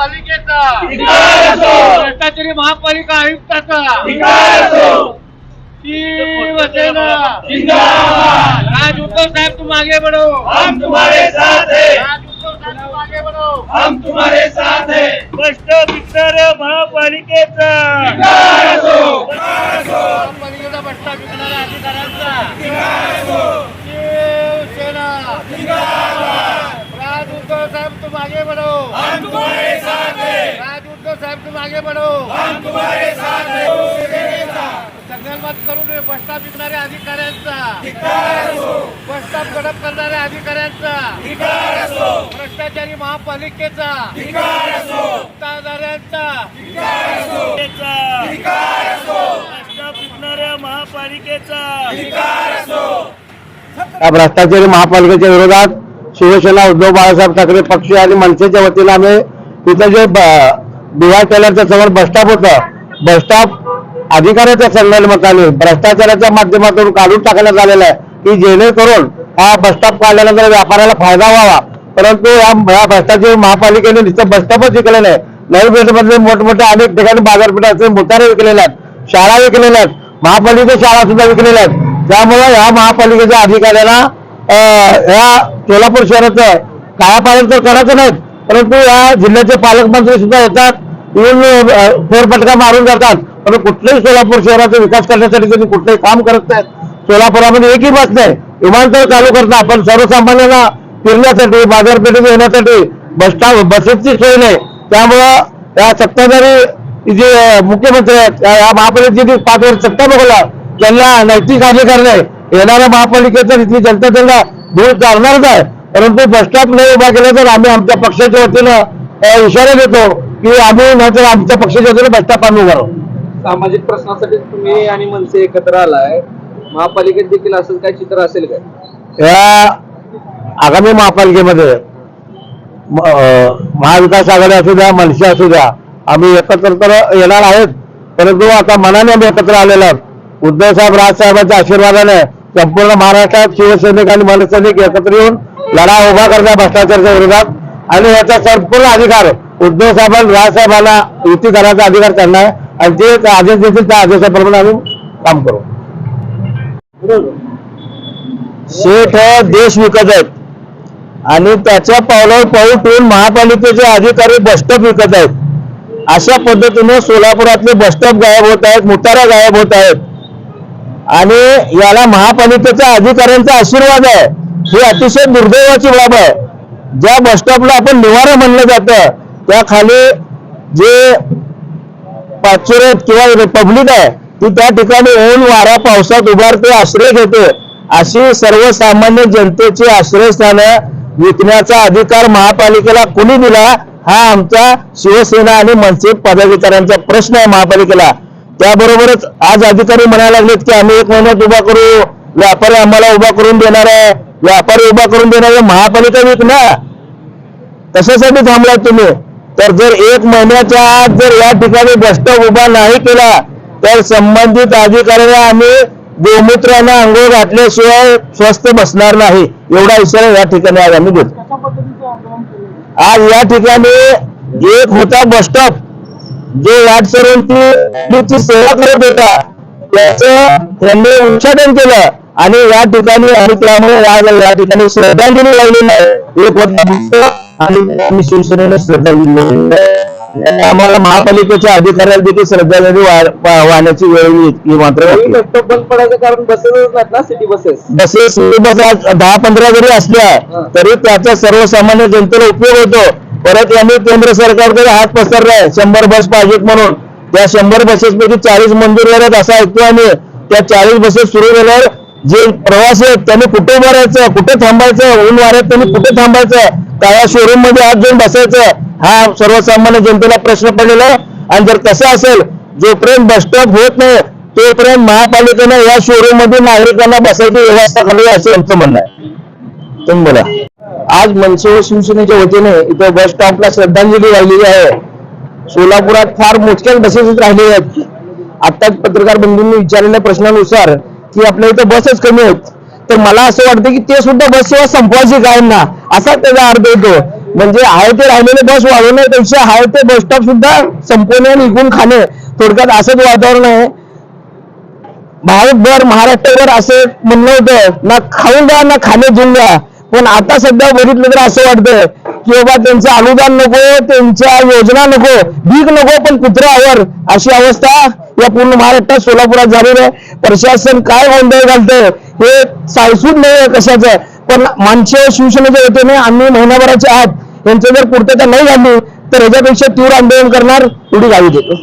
महापालिकेचा. भ्रष्टाचारी महापालिका आयुक्ताचा. राज उद्धव साहेब तुम आगे बढ़ो. हम तुम्हारे साथ हैं. राज उद्धव साहेब तुम आगे बढ़ो. हम तुम्हारे साथ हैं. भ्रष्ट महापालिकेचा. महापालिकेचा भ्रष्टा विकणाऱ्या अधिकाऱ्यांचा. शिवसेना. राज उद्धव साहेब तुम आगे बढ़ो. हम तुम्हारे साथ हैं राज उद्धव साहेब तुम आगे बढ़ो हम तुम्हारे साथ हैं संघर्षात करून बसस्टॉप विकणाऱ्या अधिकाऱ्यांचा. बसस्टॉप गडप करणाऱ्या अधिकाऱ्यांचा. भ्रष्टाचारी महापालिकेचा. महापालिकेचा. भ्रष्टाचारी महापालिकेच्या विरोधात शिवसेना उद्धव बाळासाहेब ठाकरे पक्ष आणि मनसेच्या वतीनं आम्ही तिथं जे बिहार टेलरच्या समोर बसस्टॉप होतं. बसस्टॉप अधिकाऱ्याच्या संगणमताने भ्रष्टाचाराच्या माध्यमातून काढून टाकण्यात आलेलं आहे. की जेणेकरून हा बसस्टॉप काढल्यानंतर व्यापाऱ्याला फायदा व्हावा. परंतु या भ्रष्टाचार महापालिकेने नुसतं बसस्टॉपच विकलेलं आहे नवी पेठमध्ये मोठमोठ्या अनेक ठिकाणी बाजारपेठाचे मुतारे विकलेल्या आहेत. शाळा विकलेल्या आहेत. महापालिका शाळा सुद्धा विकलेल्या आहेत. त्यामुळे या महापालिकेच्या अधिकाऱ्याला या सोलापूर शहराचं कायापालन तर करायचं नाहीत. परंतु या जिल्ह्याचे पालकमंत्री सुद्धा येतात येऊन फोरपटका फेरफटका मारून जातात. परंतु कुठल्याही सोलापूर शहराचा विकास करण्यासाठी त्यांनी कुठलंही काम करत नाहीत. सोलापुरामध्ये एकही बस नाही. विमानतळ चालू करतात पण सर्वसामान्यांना फिरण्यासाठी बाजारपेठेत येण्यासाठी बस स्टॉप बसेसची सोय नाही. त्यामुळं या सत्ताधारी जे मुख्यमंत्री आहेत या महापालिकेची पाच वर्ष सत्ता बघला त्यांना नैतिक अधिकार नाही. येणाऱ्या महापालिकेचा इथली जनता त्यांना दूर चालणारच आहे. परंतु बस स्टॉप नाही उभा केला तर आम्ही आमच्या पक्षाच्या वतीनं इशारा देतो की आम्ही नाहीतर आमच्या पक्षाच्या वतीनं बस स्टॉप आम्ही उभा राहू. सामाजिक प्रश्नासाठी तुम्ही आणि मनसे एकत्र आलाय. महापालिकेत देखील असं काय चित्र असेल काय? या आगामी महापालिकेमध्ये महाविकास आघाडी असू द्या मनसे असू द्या आम्ही एकत्र तर येणार आहेत. परंतु आता मनाने आम्ही एकत्र आलेलो आहोत. उद्धव साहेब राजसाहेबांच्या आशीर्वादाने संपूर्ण महाराष्ट्रात शिवसैनिक आणि मनसैनिक एकत्र येऊन लढा उभा करणार भ्रष्टाचाराच्या विरोधात. आणि याचा संपूर्ण अधिकार उद्धव साहेबांना राजसाहेबांना युती करायचा अधिकार त्यांना आहे. आणि ते आदेश देतील त्या आदेशाप्रमाणे आम्ही काम करू. शेठ देश विकत आहेत. आणि त्याच्या पावलावर पाऊल ठेवून महापालिकेचे अधिकारी बसस्टॉप विकत आहेत. अशा पद्धतीने सोलापुरातले बसस्टॉप गायब होत आहेत मुतारा गायब होत आहेत. आणि याला महापालिकेच्या अधिकाऱ्यांचा आशीर्वाद आहे. ही अतिशय दुर्दैवाची बाब आहे. ज्या बस स्टॉपला आपण निवारा म्हणलं जातं त्या खाली जे पाचुरे किंवा पब्लिक आहे ती त्या ठिकाणी ऊन वारा पावसात उभारते आश्रय घेते. अशी सर्वसामान्य जनतेची आश्रयस्थानं विकण्याचा अधिकार महापालिकेला कुणी दिला? हा आमचा शिवसेना आणि मनसे पदाधिकाऱ्यांचा प्रश्न आहे महापालिकेला. त्याबरोबरच आज अधिकारी म्हणायला लागलेत की आम्ही एक महिन्यात उभा करू व्यापारी आम्हाला उभा करून देणार आहे. व्यापारी उभा करून देणार आहे महापालिका ना. कशासाठी थांबलाय तुम्ही. तर जर एक महिन्याच्या आत जर या ठिकाणी बसस्टॉप उभा नाही केला तर संबंधित अधिकाऱ्यांना आम्ही गोमूत्रानं आंघोळ घातल्याशिवाय स्वस्त बसणार नाही. एवढा इशारा या ठिकाणी आज आम्ही देतो. आज या ठिकाणी एक होता बसस्टॉप. जो वाटसरूंची सेवा करत होता त्याचं त्यांनी उच्चाटन केलं. आणि या ठिकाणी आणि त्यामुळे या या ठिकाणी श्रद्धांजली लावली नाही. एक बसस्टॉप आणि आम्ही शिवसेनेला श्रद्धांजली लावली आणि आम्हाला महापालिकेच्या अधिकाऱ्याला देखील श्रद्धांजली वाहण्याची वेळ इतकी मात्र बंद पडायचं कारण ना सिटी बसेस बसेस बस दहा पंधरा जरी असल्या तरी त्याचा सर्वसामान्य जनतेला उपयोग होतो. परत यांनी केंद्र सरकारकडे हात पसरलाय. शंभर बस पाहिजेत म्हणून. त्या शंभर बसेस पैकी चाळीस मंजूर झाल्यात असं ऐकतो आम्ही. त्या चाळीस बसेस सुरू झाल्यावर जे प्रवासी आहेत त्यांनी कुठे उभं राहायचं कुठे थांबायचं ऊन वाऱ्यात त्यांनी कुठे थांबायचं त्या शोरूममध्ये हात जाऊन बसायचं हा सर्वसामान्य जनतेला प्रश्न पडलेला आहे. आणि जर तसं असेल जोपर्यंत बस स्टॉप होत नाही तोपर्यंत महापालिकेनं या शोरूममध्ये नागरिकांना बसायची व्यवस्था करावी असं आमचं म्हणणं आहे. तुम्ही बोला. आज मनसे व शिवसेनेच्या वतीने इथं बस स्टॉपला श्रद्धांजली वाहिलेली आहे. सोलापुरात फार मोजक्याच बसेस राहिलेल्या आहेत. आताच पत्रकार बंधूंनी विचारलेल्या प्रश्नानुसार की आपल्या इथं बसच कमी आहेत. तर मला असं वाटतं की ते सुद्धा बस सेवा संपवायची काय ना असा त्याचा अर्थ येतो. म्हणजे आहे ते राहिलेले बस वाढवण्यापेक्षा आहे ते बस स्टॉप सुद्धा संपवणे आणि इकून खाणे थोडक्यात असंच वातावरण आहे. भारतभर महाराष्ट्रभर असं म्हणणं होतं ना खाऊन द्या ना खाणे देऊन द्या पण आता सध्या बघितलं तर असं वाटतं की बाबा त्यांचं अनुदान नको त्यांच्या योजना नको भीक नको पण कुत्र्यावर अशी अवस्था या पूर्ण महाराष्ट्रात सोलापुरात झालेली आहे. प्रशासन काय गोंधळ घालतंय हे सायसूद नाही कशाचं. पण माणसे शिवसेनेच्या वतीने आम्ही महिनाभराच्या आत यांचं जर पूर्तता नाही झाली तर ह्याच्यापेक्षा तीव्र आंदोलन करणार एवढी गावी देतो.